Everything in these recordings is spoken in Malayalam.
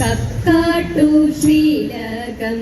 കക്കാട്ടു ശ്രീലകം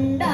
കാന്തി